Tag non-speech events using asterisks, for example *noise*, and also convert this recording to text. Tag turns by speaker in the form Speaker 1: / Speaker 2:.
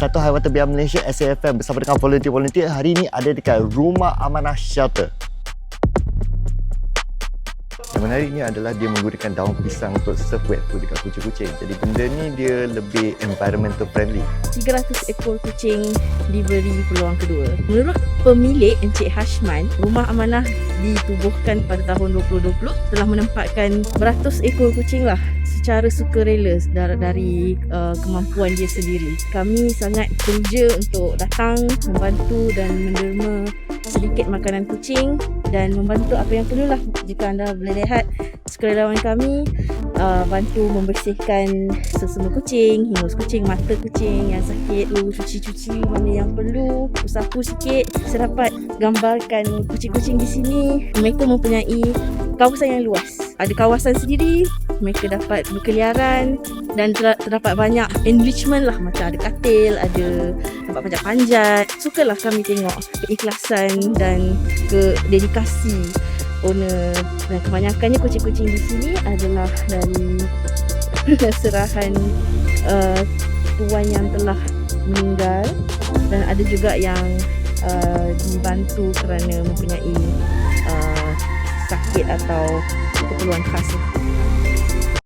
Speaker 1: Satu Haiwan Terbiar Malaysia SAFM bersama dengan volunteer-volunteer hari ini ada dekat Rumah Amanah Shelter. Yang menariknya adalah dia menggunakan daun pisang untuk serve wet food dekat kucing-kucing. Jadi benda ni dia lebih environmental friendly.
Speaker 2: 300 ekor kucing diberi peluang kedua. Menurut pemilik Encik Hashman, rumah amanah ditubuhkan pada tahun 2020 telah menempatkan beratus ekor kucing lah secara sukarela dari, dari uh, kemampuan dia sendiri. Kami sangat kerja untuk datang, membantu dan menderma sedikit makanan kucing dan membantu apa yang perlulah jika anda boleh lihat sukarelawan kami uh, bantu membersihkan sesama kucing, hingus kucing, mata kucing yang sakit, lalu cuci-cuci mana yang perlu, sapu sikit. Saya dapat gambarkan kucing-kucing di sini. Mereka mempunyai kawasan yang luas. Ada kawasan sendiri, mereka dapat berkeliaran dan ter- terdapat banyak enrichment lah. Macam ada katil, ada tempat panjat-panjat. Sukalah kami tengok keikhlasan dan ke dedikasi owner. Dan kebanyakannya kucing-kucing di sini adalah dari *laughs* serahan uh, tuan yang telah meninggal. Dan ada juga yang uh, dibantu kerana mempunyai uh, sakit atau keperluan khas. lah.